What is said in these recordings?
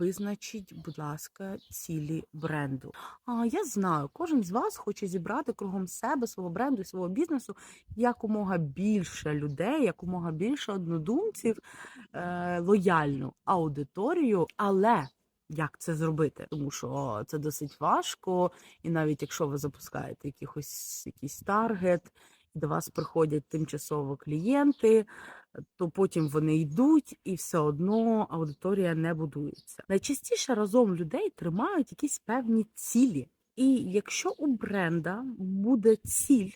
Визначіть, будь ласка, цілі бренду. А я знаю, кожен з вас хоче зібрати кругом себе свого бренду свого бізнесу якомога більше людей, якомога більше однодумців, е, лояльну аудиторію, але як це зробити? Тому що це досить важко, і навіть якщо ви запускаєте якихось якийсь таргет, до вас приходять тимчасово клієнти, то потім вони йдуть, і все одно аудиторія не будується. Найчастіше разом людей тримають якісь певні цілі. І якщо у бренда буде ціль,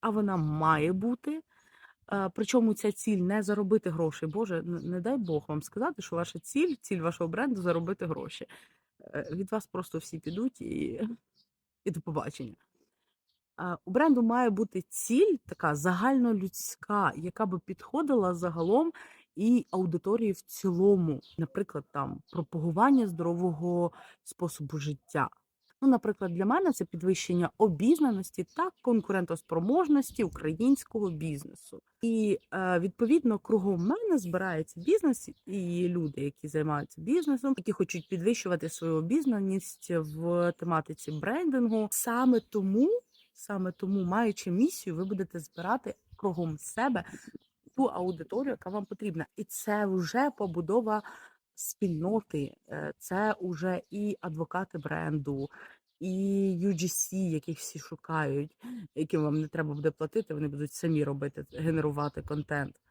а вона має бути. е, Причому ця ціль не заробити гроші. Боже, не дай Бог вам сказати, що ваша ціль, ціль вашого бренду заробити гроші. Е, Від вас просто всі підуть і, і до побачення. У бренду має бути ціль така загальнолюдська, яка би підходила загалом і аудиторії в цілому, наприклад, там пропагування здорового способу життя. Ну, наприклад, для мене це підвищення обізнаності та конкурентоспроможності українського бізнесу. І е, відповідно кругом мене збирається бізнес і люди, які займаються бізнесом, які хочуть підвищувати свою обізнаність в тематиці брендингу. Саме тому, саме тому, маючи місію, ви будете збирати кругом себе ту аудиторію, яка вам потрібна, і це вже побудова спільноти, е, це вже і адвокати бренду, і UGC, яких всі шукають, яким вам не треба буде платити, вони будуть самі робити, генерувати контент.